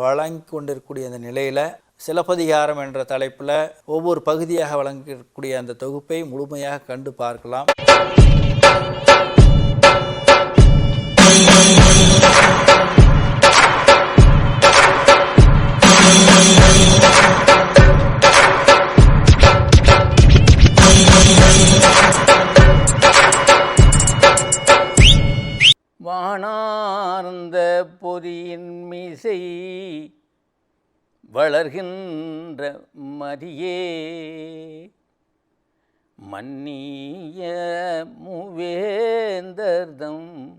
வழங்கி கொண்டிருக்கக்கூடிய அந்த நிலையில் சிலப்பதிகாரம் என்ற தலைப்பில் ஒவ்வொரு பகுதியாக வழங்கக்கூடிய அந்த தொகுப்பை முழுமையாக கண்டு பார்க்கலாம். வளர்கின்ற மதியே மன்னிய மூவேந்தர்தம்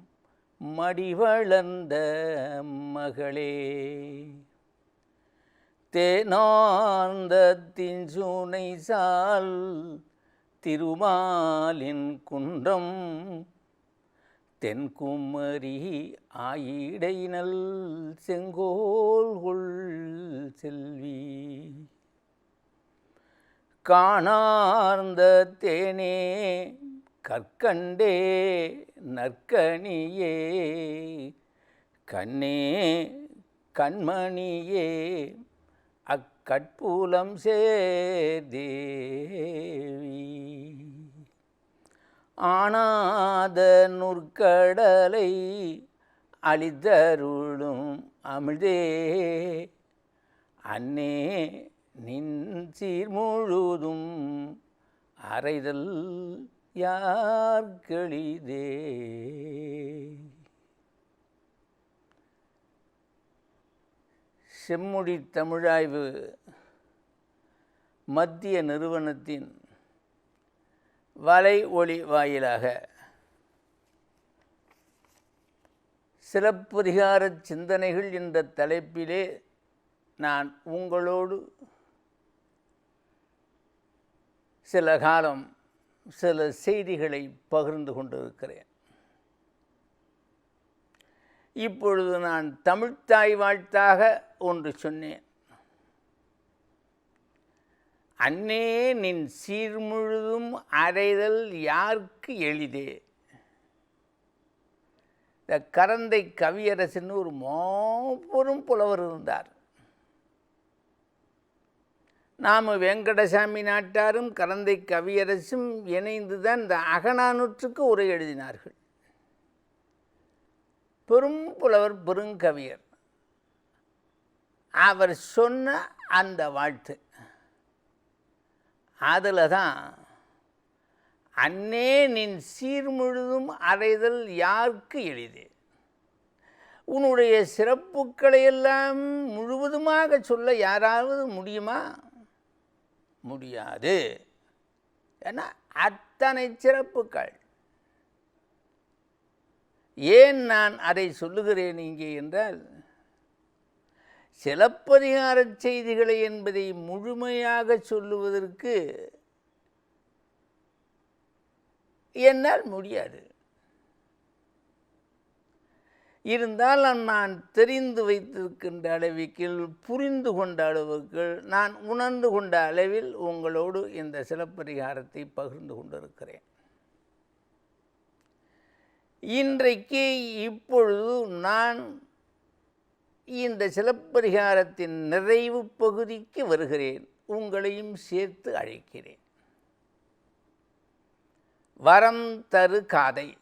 மடிவளர்ந்த மகளே. தேனார்ந்த தின்சுனை சால் திருமாலின் குன்றம் தென்குமரி ஆயிடைனல் செங்கோல்கொள் செல்வி. காணார்ந்த தேனே கற்கண்டே நற்கனியே. கண்ணே கண்மணியே அக்கட்பூலம் சேர்தேவி. ஆனாத நுற்கடலை அளித்தருளும் அமிழ்தே. அன்னே நின் சீர் முழுதும் அறைதல் யார்களிதே செம்மொழி தமிழாய்வு மத்திய நிறுவனத்தின் வலை ஒளி வாயிலாக. சிறப்பதிகார சிந்தனைகள் என்ற தலைப்பிலே நான் உங்களோடு சில காலம் சில செய்திகளை பகிர்ந்து கொண்டிருக்கிறேன். இப்பொழுது நான் தமிழ்த்தாய் வாழ்த்தாக ஒன்று சொன்னேன். அன்னே நின் சீர்முழுதும் அறைதல் யாருக்கு எளிதே? இந்த கரந்தை கவியரசுன்னு ஒரு மாபெரும் புலவர் இருந்தார். நாம் வெங்கடசாமி நாட்டாரும் கரந்தை கவியரசும் இணைந்து தான் இந்த அகநானூற்றுக்கு உரை எழுதினார்கள். பெரும் புலவர் பெருங்கவியர். அவர் சொன்ன அந்த வாழ்த்து. அதில் தான் அன்னே நின் சீர் முழுதும் அறைதல் யாருக்கு எளிது? உன்னுடைய சிறப்புக்களை எல்லாம் முழுவதுமாக சொல்ல யாராவது முடியுமா? முடியாது. ஏன்னா அத்தனை சிறப்புகள். ஏன் நான் அதை சொல்லுகிறேன் இங்கே என்றால் சிலப்பதிகார செய்திகளை என்பதை முழுமையாக சொல்லுவதற்கு என்னால் முடியாது. இருந்தாலும் நான் தெரிந்து வைத்திருக்கின்ற அளவுக்கு புரிந்து கொண்ட அளவுக்கு நான் உணர்ந்து கொண்ட அளவில் உங்களோடு இந்த சிலப்பரிகாரத்தை பகிர்ந்து கொண்டிருக்கிறேன். இன்றைக்கு இப்பொழுது நான் இந்த சிலப்பரிகாரத்தின் நிறைவு பகுதிக்கு வருகிறேன். உங்களையும் சேர்த்து அழைக்கிறேன். வரம் தரு காதை.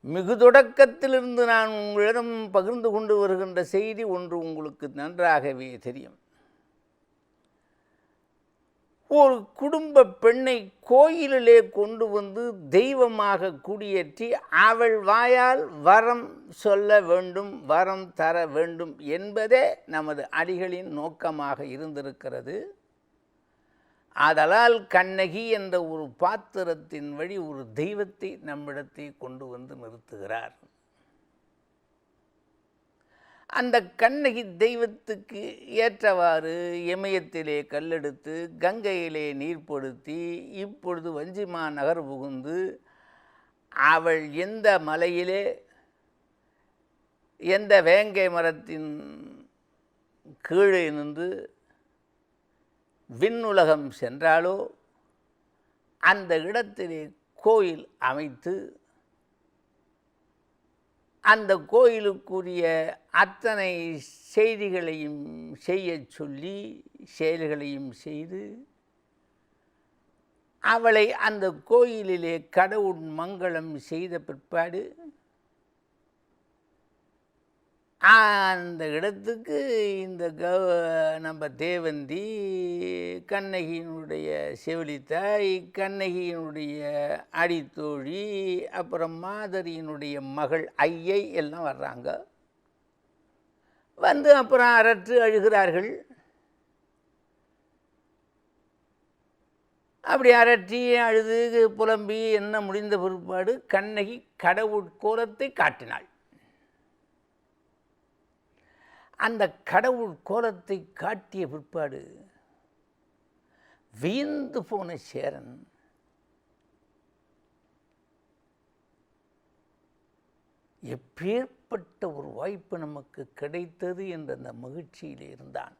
மிகு தொடக்கத்திலிருந்து நான் உங்களிடம் பகிர்ந்து கொண்டு வருகின்ற செய்தி ஒன்று உங்களுக்கு நன்றாகவே தெரியும். ஒரு குடும்ப பெண்ணை கோயிலிலே கொண்டு வந்து தெய்வமாக குடியேற்றி அவள் வாயால் வரம் சொல்ல வேண்டும் வரம் தர வேண்டும் என்பதே நமது அடிகளின் நோக்கமாக இருந்திருக்கிறது. ஆதலால் கண்ணகி என்ற ஒரு பாத்திரத்தின் வழி ஒரு தெய்வத்தை நம்மிடத்தை கொண்டு வந்து நிறுத்துகிறார். அந்த கண்ணகி தெய்வத்துக்கு ஏற்றவாறு இமயத்திலே கல்லெடுத்து கங்கையிலே நீர் இப்பொழுது வஞ்சிமா நகர் புகுந்து அவள் எந்த மலையிலே எந்த வேங்கை மரத்தின் கீழே நின்று விண்ணுலகம் சென்றாலோ அந்த இடத்திலே கோயில் அமைத்து அந்த கோயிலுக்குரிய அத்தனை செய்திகளையும் செய்யச் சொல்லி செயல்களையும் செய்து அவளை அந்த கோயிலிலே கடவுள் மங்களம் செய்த பிற்பாடு அந்த இடத்துக்கு இந்த க நம்ம தேவந்தி கண்ணகியினுடைய செவிலித்தாய் கண்ணகியினுடைய அடித்தோழி அப்புறம் மாதரியினுடைய மகள் ஐயை எல்லாம் வர்றாங்க. வந்து அப்புறம் அரற்று அழுகிறார்கள். அப்படி அரற்றி அழுது புலம்பி என்ன முடிந்த பிற்பாடு கண்ணகி கடவுட்கோலத்தை காட்டினாள். அந்த கடவுள் கோலத்தை காட்டிய பிற்பாடு வியந்து போன சேரன். எப்பேற்பட்ட ஒரு வாய்ப்பு நமக்கு கிடைத்தது என்ற அந்த மகிழ்ச்சியில் இருந்தான்.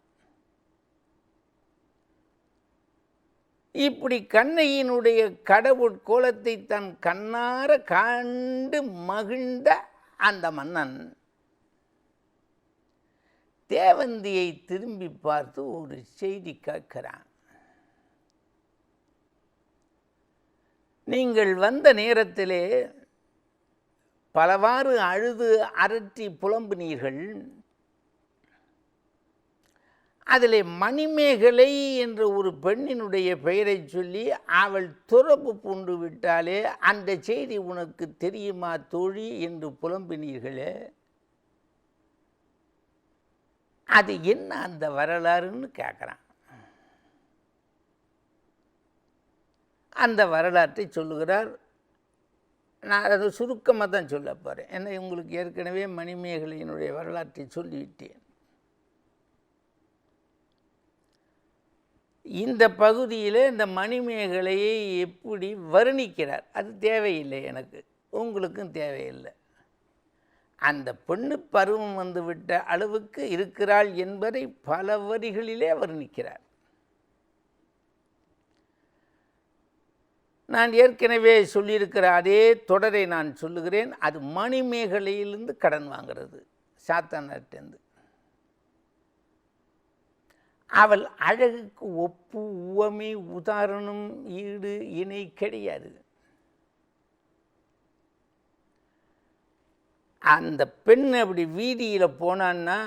இப்படி கண்ணையினுடைய கடவுள் கோலத்தை தன் கண்ணார கண்டு மகிழ்ந்த அந்த மன்னன். தேவந்தியை திரும்பி பார்த்து ஒரு செய்தி கேட்கிறான். நீங்கள் வந்த நேரத்திலே பலவாறு அழுது அரற்றி புலம்புனீர்கள். அதில் மணிமேகலை என்ற ஒரு பெண்ணினுடைய பெயரை சொல்லி அவள் துறப்பு பூண்டு விட்டாலே அந்த செய்தி உனக்கு தெரியுமா தோழி? என்று புலம்பினீர்களே. அது என்ன அந்த வரலாறுன்னு கேட்குறான் அந்த வரலாற்றை சொல்லுகிறார். நான் அதை சுருக்கமாக தான் சொல்ல போகிறேன் ஏன்னா உங்களுக்கு ஏற்கனவே மணிமேகலையினுடைய வரலாற்றை சொல்லிவிட்டேன். இந்த பகுதியில் இந்த மணிமேகலையை எப்படி வர்ணிக்கிறார்? அது தேவையில்லை எனக்கு. உங்களுக்கும் தேவையில்லை. அந்த பெண்ணு பருவம் வந்துவிட்ட அளவுக்கு இருக்கிறாள் என்பதை பல வரிகளிலே வர்ணிக்கிறார் நான் ஏற்கனவே சொல்லியிருக்கிற அதே தொடரை நான் சொல்லுகிறேன். அது மணிமேகலையிலிருந்து கடன் வாங்கிறது சாத்தானாட்டேருந்து அவள் அழகுக்கு ஒப்பு உவமை உதாரணம் ஈடு இணை கிடையாது. அந்த பெண் அப்படி வீதியில் போனான்னா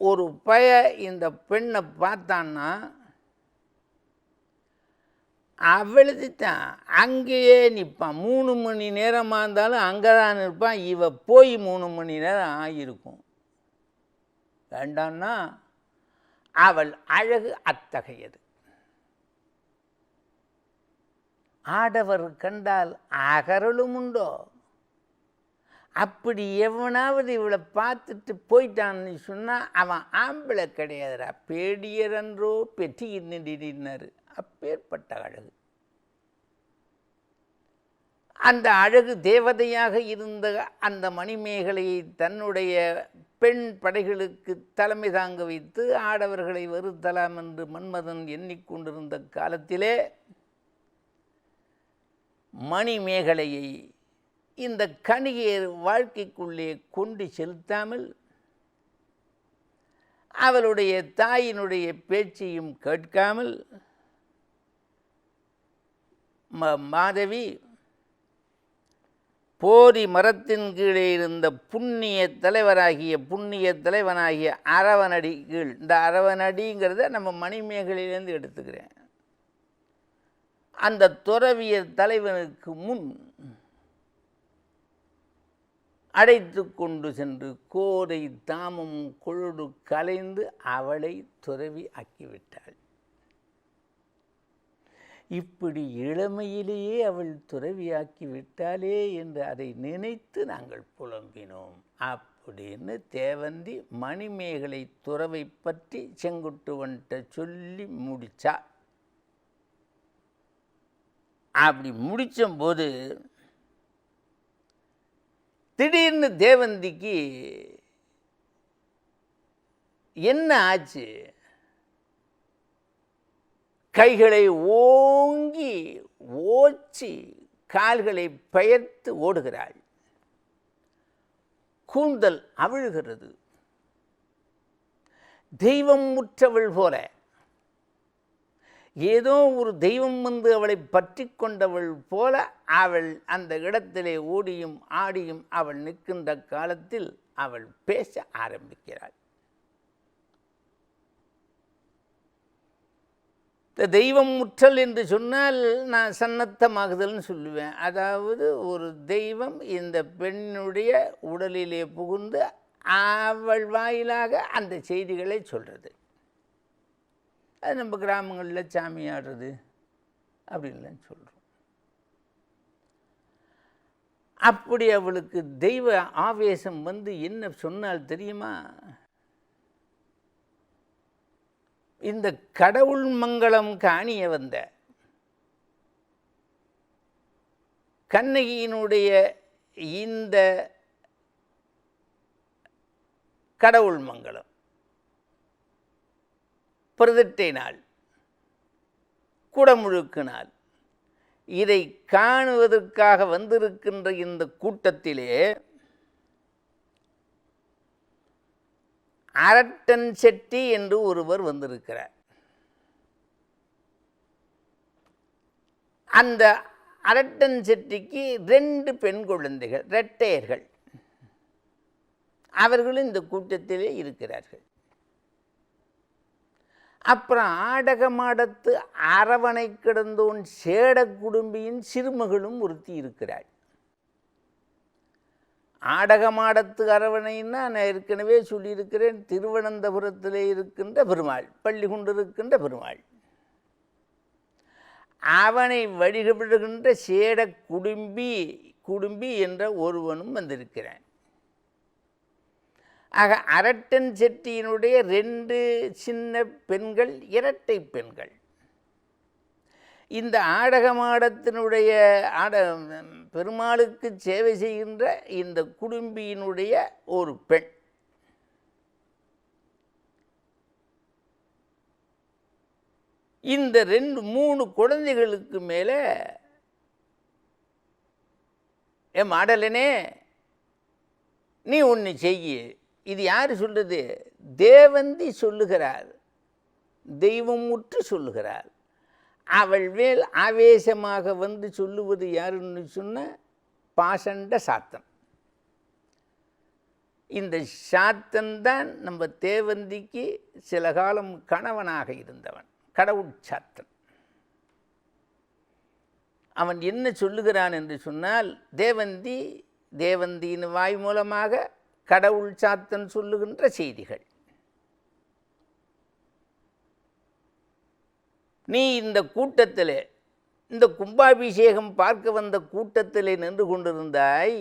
ஒரு பய இந்த பெண்ணை பார்த்தான்னா அவளுக்கு தான் அங்கேயே நிற்பான். மூணு மணி நேரமாக இருந்தாலும் அங்கே தான் நிற்பான். இவ போய் மூணு மணி நேரம் ஆகியிருக்கும். வேண்டான்னா அவள் அழகு அத்தகையது. ஆடவர் கண்டால் அகரலும் உண்டோ? அப்படி எவனாவது இவளை பார்த்துட்டு போயிட்டான்னு சொன்னால் அவன் ஆம்பளை கிடையாதுரா பேடியரன்றோ பெற்றி நின்றினார். அப்பேற்பட்ட அழகு. அந்த அழகு தேவதையாக இருந்த அந்த மணிமேகலையை தன்னுடைய பெண் படைகளுக்கு தலைமை தாங்க வைத்து ஆடவர்களை வருத்தலாம் என்று மன்மதன் எண்ணிக்கொண்டிருந்த காலத்திலே மணிமேகலையை இந்த கணிகையை வாழ்க்கைக்குள்ளே கொண்டு செலுத்தாமல் அவளுடைய தாயினுடைய பேச்சையும் கேட்காமல் ம மாதவி போரி மரத்தின் கீழே இருந்த புண்ணிய தலைவராகிய புண்ணிய தலைவனாகிய அரவணடி கீழ் இந்த அரவனடிங்கிறத நம்ம மணிமேகலையிலேருந்து எடுத்துக்கிறேன். அந்த துறவிய தலைவனுக்கு முன் அடைத்து கொண்டு சென்று கோதை தாமம் கொழுடு கலைந்து அவளை துறவி ஆக்கிவிட்டாள். இப்படி இளமையிலேயே அவள் துறவியாக்கி விட்டாளே என்று அதை நினைத்து நாங்கள் புலம்பினோம். அப்படின்னு தேவந்தி மணிமேகலை துறவை பற்றி செங்குட்டுவன்ட்ட சொல்லி முடிச்சா. அப்படி முடித்தபோது திடீர்னு தேவந்திக்கு என்ன ஆச்சு? கைகளை ஓங்கி ஓச்சி கால்களை பெயர்த்து ஓடுகிறாள். கூந்தல் அவிழ்கிறது. தெய்வம் முற்றவள் போல ஏதோ ஒரு தெய்வம் வந்து அவளை பற்றி கொண்டவள் போல அவள் அந்த இடத்திலே ஓடியும் ஆடியும் அவள் நிற்கின்ற காலத்தில் அவள் பேச ஆரம்பிக்கிறாள். இந்த தெய்வம் முற்றல் என்று சொன்னால் நான் சன்னத்தமாகுதல்னு சொல்லுவேன். அதாவது ஒரு தெய்வம் இந்த பெண்ணுடைய உடலிலே புகுந்து அவள் வாயிலாக அந்த செய்திகளை சொல்கிறது அது நம்ம கிராமங்களில் சாமி ஆடுறது அப்படின்லாம் சொல்கிறோம் அப்படி அவளுக்கு தெய்வ ஆவேசம் வந்து என்ன சொன்னால் தெரியுமா? இந்த கடவுள் மங்களம் காணிய வந்த கண்ணகியினுடைய இந்த கடவுள் மங்களம். பிரதிட்டை நாள் குடமுழுக்கு நாள் இதை காணுவதற்காக வந்திருக்கின்ற இந்த கூட்டத்திலே அரட்டன் செட்டி என்று ஒருவர் வந்திருக்கிறார். அந்த அரட்டன் செட்டிக்கு ரெண்டு பெண் குழந்தைகள் ரெட்டையர்கள் அவர்களும் இந்த கூட்டத்திலே இருக்கிறார்கள். அப்புறம் ஆடகமாடத்து அரவணை கிடந்தோன் சேட குடும்பியின் சிறுமகளும் ஒருத்தி இருக்கிறாள். ஆடகமாடத்து அரவணைன்னா நான் ஏற்கனவே சொல்லியிருக்கிறேன் திருவனந்தபுரத்திலே இருக்கின்ற பெருமாள் பள்ளி கொண்டிருக்கின்ற பெருமாள். அவனை வழிபடுகின்ற சேட குடும்பி குடும்பி என்ற ஒருவனும் வந்திருக்கிறான். ஆக அரட்டன் செட்டியினுடைய ரெண்டு சின்ன பெண்கள் இரட்டை பெண்கள். இந்த ஆடகமாடத்தினுடைய ஆட பெருமாளுக்கு சேவை செய்கின்ற இந்த குடும்பியினுடைய ஒரு பெண். இந்த ரெண்டு மூணு குழந்தைகளுக்கு மேலே என் மாடலனே நீ ஒன்று செய்யு. இது யார் சொல்கிறது தேவந்தி சொல்லுகிறார். தெய்வம் முற்று சொல்லுகிறார். அவள் மேல் ஆவேசமாக வந்து சொல்லுவது யாருன்னு சொன்ன? பாசண்ட சாத்தன். இந்த சாத்தன் தான் நம்ம தேவந்திக்கு சில காலம் கணவனாக இருந்தவன். கடவுள் சாத்தன். அவன் என்ன சொல்லுகிறான் என்று சொன்னால் தேவந்தி தேவந்தியின் வாய் மூலமாக கடவுள் சாத்தன் சொல்லுகின்ற செய்திகள். நீ இந்த கூட்டத்தில் இந்த கும்பாபிஷேகம் பார்க்க வந்த கூட்டத்தில் நின்று கொண்டிருந்தாய்.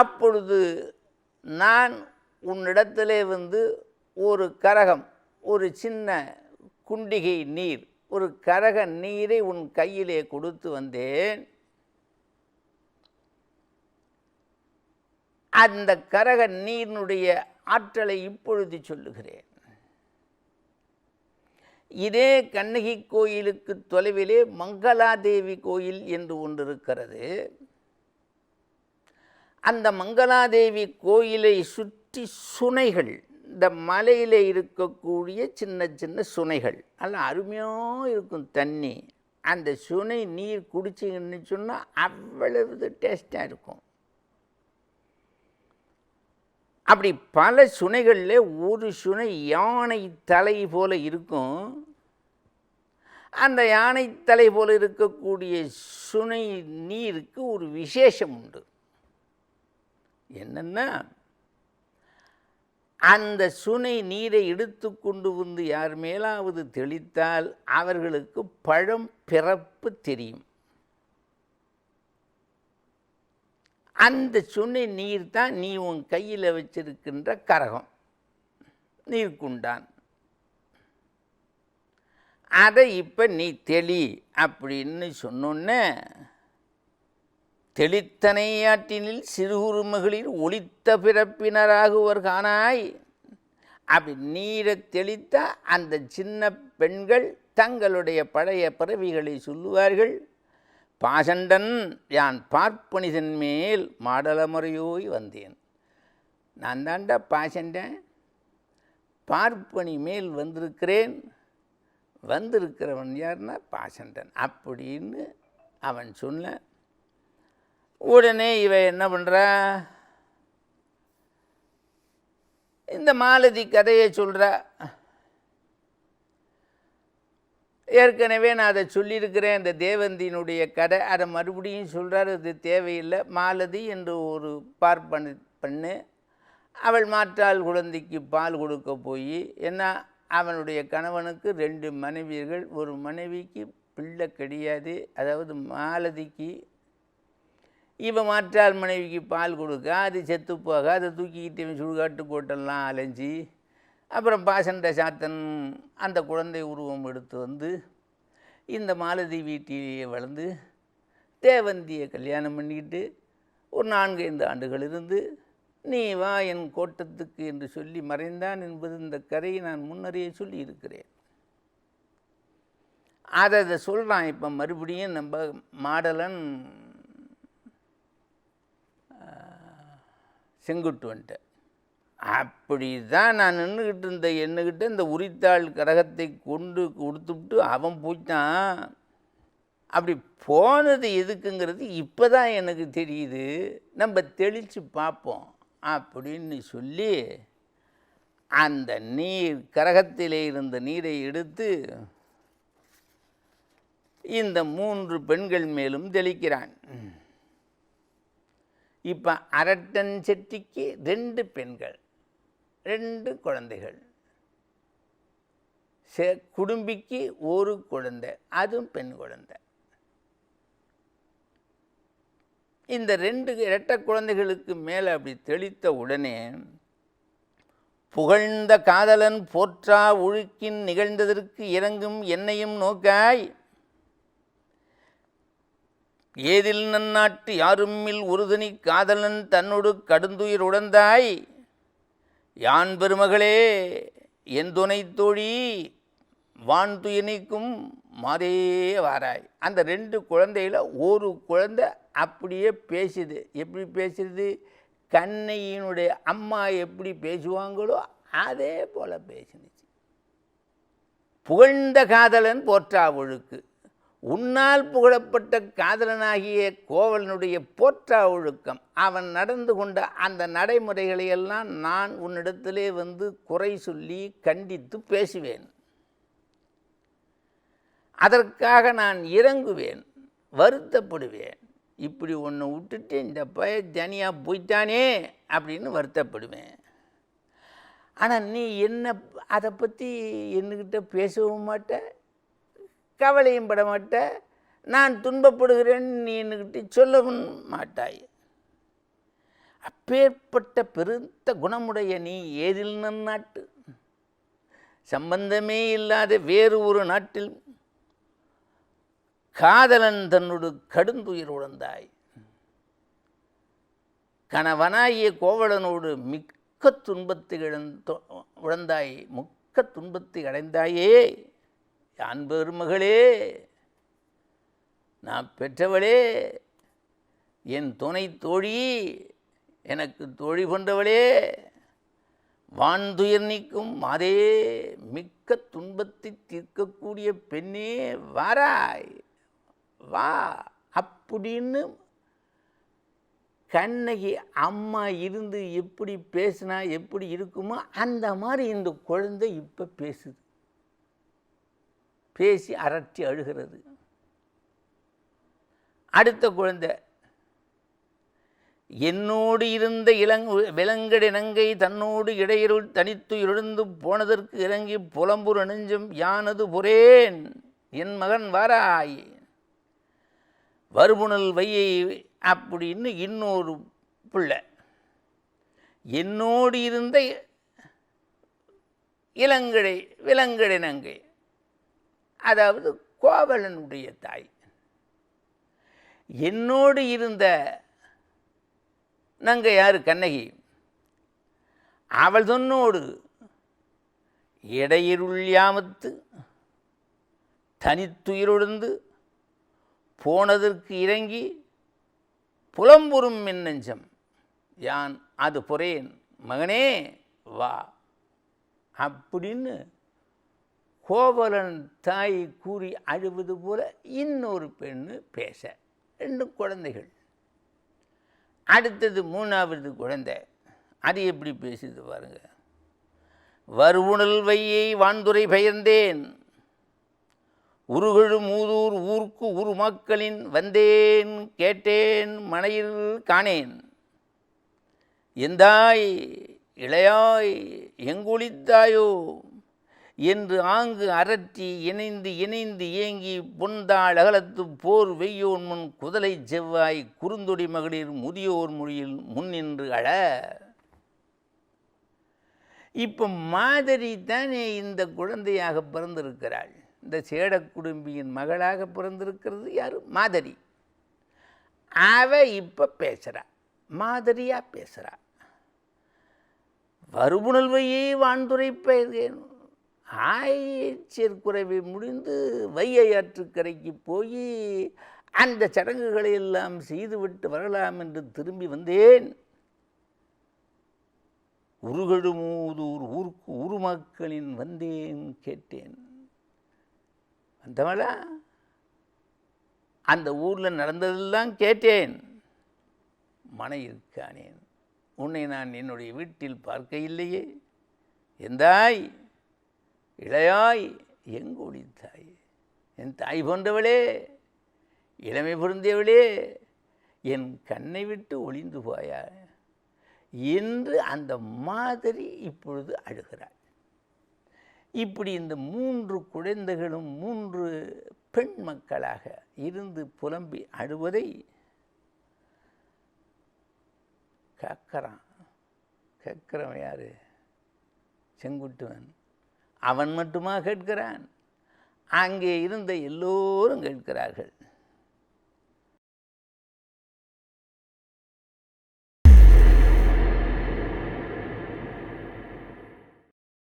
அப்பொழுது நான் உன்னிடத்திலே வந்து ஒரு கரகம் ஒரு சின்ன குண்டிகை நீர் ஒரு கரக நீரை உன் கையிலே கொடுத்து வந்தேன். அந்த கரக நீரினுடைய ஆற்றலை இப்பொழுது சொல்லுகிறேன். இதே கண்ணகி கோயிலுக்கு தொலைவிலே மங்களாதேவி கோயில் என்று ஒன்று இருக்கிறது. அந்த மங்களாதேவி கோயிலை சுற்றி சுனைகள் இந்த மலையில் இருக்கக்கூடிய சின்ன சின்ன சுனைகள் நல்லா அருமையாக இருக்கும் தண்ணி. அந்த சுனை நீர் குடிச்சிங்கன்னு சொன்னால் அவ்வளவு டேஸ்ட்டாக இருக்கும். அப்படி பல சுனைகளில் ஒரு சுனை யானை தலை போல இருக்கும். அந்த யானை தலை போல இருக்கக்கூடிய சுனை நீருக்கு ஒரு விசேஷம் உண்டு. என்னென்னா அந்த சுனை நீரை எடுத்து கொண்டு வந்து யார் மேலாவது தெளித்தால் அவர்களுக்கு பழம் பிறப்பு தெரியும். அந்த சுனை நீர் தான் நீ உன் கையில் வச்சிருக்கின்ற கரகம் நீர்க்குண்டான் அதை இப்போ நீ தெளி அப்படின்னு சொன்னோன்னே தெளித்தனையாட்டினில் சிறுகுறுமகளில் ஒளித்த பிறப்பினராகுவர் காணாய். அப்படி நீரை தெளித்த அந்த சின்ன பெண்கள் தங்களுடைய பழைய பிறவிகளை சொல்லுவார்கள். பாசண்டன் யான் பார்ப்பனிதன் மேல் மாடலமுறையோய் வந்தேன். நான் தாண்டா பாசண்டன் பார்ப்பனி மேல் வந்திருக்கிறேன். வந்திருக்கிறவன் யாருன்னா பாசண்டன் அப்படின்னு அவன் சொன்ன உடனே இவ என்ன பண்ணுறா இந்த மாலதி கதையை சொல்கிறா ஏற்கனவே நான் அதை சொல்லியிருக்கிறேன். இந்த தேவந்தியினுடைய கதை அதை மறுபடியும் சொல்கிறார் அது தேவையில்லை. மாலதி என்று ஒரு பார் பண்ணி பண்ணு. அவள் மாற்றாள் குழந்தைக்கு பால் கொடுக்க போய் என்ன? அவனுடைய கணவனுக்கு ரெண்டு மனைவியர்கள். ஒரு மனைவிக்கு பிள்ளை கிடையாது. அதாவது மாலதிக்கு இவன் மாற்றாள் மனைவிக்கு பால் கொடுக்க அது செத்து போக அதை தூக்கிக்கிட்டு இவன் சுடுகாட்டு கோட்டெல்லாம் அலைஞ்சி அப்புறம் பாசண்ட சாத்தன் அந்த குழந்தை உருவம் எடுத்து வந்து இந்த மாலதி வீட்டிலேயே வளர்ந்து தேவந்தியை கல்யாணம் பண்ணிக்கிட்டு ஒரு நான்கு ஐந்து ஆண்டுகள் இருந்து நீ வா என் கோட்டத்துக்கு என்று சொல்லி மறைந்தான் என்பது இந்த கதையை நான் முன்னரே சொல்லி இருக்கிறேன் அதை அதை சொல்கிறான் இப்போ மறுபடியும் நம்ம மாடலன் செங்குட்டு வந்துட்டு அப்படி தான் நான் நின்றுக்கிட்டு இருந்த என்னக்கிட்ட இந்த உரித்தாள் கரகத்தை கொண்டு கொடுத்துவிட்டு அவன் போய்த்தான் அப்படி போனது எதுக்குங்கிறது இப்போ தான் எனக்கு தெரியுது. நம்ம தெளித்து பார்ப்போம் அப்படின்னு சொல்லி அந்த நீர் கரகத்திலே இருந்த நீரை எடுத்து இந்த மூன்று பெண்கள் மேலும் தெளிக்கிறான். இப்போ அரட்டன் செட்டிக்கு ரெண்டு பெண்கள். ரெண்டு குழந்தைகள். சே குடும்பிக்கு ஒரு குழந்தை அதுவும் பெண் குழந்தை. இந்த ரெண்டு இரட்டை குழந்தைகளுக்கு மேலே அப்படி தெளித்த உடனே புகழ்ந்த காதலன் போற்றா ஒழுக்கின் நிகழ்ந்ததற்கு இறங்கும் என்னையும் நோக்காய். ஏதில் நன்னாட்டு யாரும்மில் உறுதுணி காதலன் தன்னொடு கடுந்துயிர் உடந்தாய். யான் பெருமகளே என் துணை தோழி வான் துயனிக்கும் மாதே வாராய். அந்த ரெண்டு குழந்தையில் ஒரு குழந்தை அப்படியே பேசுது. எப்படி பேசுறது? கண்ணையினுடைய அம்மா எப்படி பேசுவாங்களோ அதே போல் பேசினுச்சு. புகழ்ந்த காதலன் போற்றா ஒழுக்கு. உன்னால் புகழப்பட்ட காதலனாகிய கோவலனுடைய போற்றா ஒழுக்கம். அவன் நடந்து கொண்ட அந்த நடைமுறைகளை எல்லாம் நான் உன்னிடத்திலே வந்து குறை சொல்லி கண்டித்து பேசுவேன். அதற்காக நான் இறங்குவேன் வருத்தப்படுவேன். இப்படி ஒன்று விட்டுட்டு இந்த பய தனியாக போயிட்டானே அப்படின்னு வருத்தப்படுவேன். ஆனால் நீ என்ன அதை பற்றி என்கிட்ட பேசவும் மாட்ட கவலையும் பட மாட்ட. நான் துன்பப்படுகிறேன் நீ என்கிட்ட சொல்லவும் மாட்டாய். அப்பேற்பட்ட பெருத்த குணமுடைய நீ ஏதில் நன்னாட்டு சம்பந்தமே இல்லாத வேறு ஒரு நாட்டில் காதலன் தன்னோடு கடுந்துயிர் உழந்தாய். கணவனாகிய கோவலனோடு மிக்க துன்பத்தை இழந்தோ உழந்தாய் முக்க துன்பத்தை அடைந்தாயே. யான் பெருமகளே நான் பெற்றவளே என் துணை தோழி எனக்கு தோழி கொண்டவளே வான்துயர் நீக்கும் மாதே மிக்க துன்பத்தை தீர்க்கக்கூடிய பெண்ணே வாராய். வா அப்படின்னு கண்ணகி அம்மா இருந்து எப்படி பேசினா எப்படி இருக்குமோ அந்த மாதிரி இந்த குழந்தை இப்போ பேசுது. பேசி அரட்டி அழுகிறது. அடுத்த குழந்தை என்னோடு இருந்த இளங் விலங்கடினங்கை தன்னோடு இடையிருள் தனித்து எழுந்து போனதற்கு இறங்கி புலம்புற நெஞ்சும் யானது புரேன்? என் மகன் வாராய். வறுபுணல் வையை அப்படின்னு இன்னொரு பிள்ளை. என்னோடு இருந்த இளங்கடை விலங்கடை நங்கை. அதாவது கோவலனுடைய தாய். என்னோடு இருந்த நங்க யார் கண்ணகி அவள் தொன்னோடு இடையிருள் யாமத்து தனித்துயிரொழுந்து போனதற்கு இறங்கி புலம்புறும் மின்னஞ்சம் நெஞ்சம் யான் அது புறேன் மகனே வா அப்படின்னு கோவலன் தாய் கூறி அழுவது போல இன்னொரு பெண்ணு பேச. ரெண்டு குழந்தைகள். அடுத்தது மூணாவது குழந்தை. அது எப்படி பேசுது பாருங்க. வருவுணல் வையை வான்துறை பெயர்ந்தேன். உருகழு மூதூர் ஊர்க்கு உரு மக்களின் வந்தேன் கேட்டேன் மனையில் காணேன். எந்தாய் இளையாய் எங்குளித்தாயோ என்று ஆங்கு அரற்றி இணைந்து இணைந்து ஏங்கி பொந்தாள் அகலத்து போர் வெய்யோன் முன் குதலை செவ்வாய் குறுந்தொடி மகளிர் முதியோர் மொழியில் முன்னின்று அழ. இப்போ மாதிரி தானே இந்த குழந்தையாக பிறந்திருக்கிறாள். இந்த சேட குடும்பியின் மகளாக பிறந்திருக்கிறது யார்? மாதிரி. அவ இப்போ பேசுகிறா மாதிரியாக பேசுகிறா வருபுணல்வையே வான்துறை ஆய் ஆயச்சேர் முடிந்து வையை ஆற்றுக்கரைக்கு போய் அந்த சடங்குகளை எல்லாம் செய்துவிட்டு வரலாம் என்று திரும்பி வந்தேன். உருகழுமூதூர் ஊருக்கு உருமக்களின் வந்தேன் கேட்டேன். வந்தவளா? அந்த ஊரில் நடந்ததெல்லாம் கேட்டேன். மனையிற்கானேன் உன்னை நான் என்னுடைய வீட்டில் பார்க்க இல்லையே எந்தாய்? இளையாய் எங்கு ஒளித்தாய் என் தாய் போன்றவளே இளமை பொருந்தியவளே என் கண்ணை விட்டு ஒளிந்து போயா? என்று அந்த மாதிரி இப்பொழுது அழுகிறாள். இப்படி இந்த மூன்று குழந்தைகளும் மூன்று பெண் மக்களாக இருந்து புலம்பி அழுவதை கேட்குறான். கேட்குறவன் யார்? செங்குட்டுவன். அவன் மட்டுமா கேட்கிறான்? அங்கே இருந்த எல்லோரும் கேட்கிறார்கள்.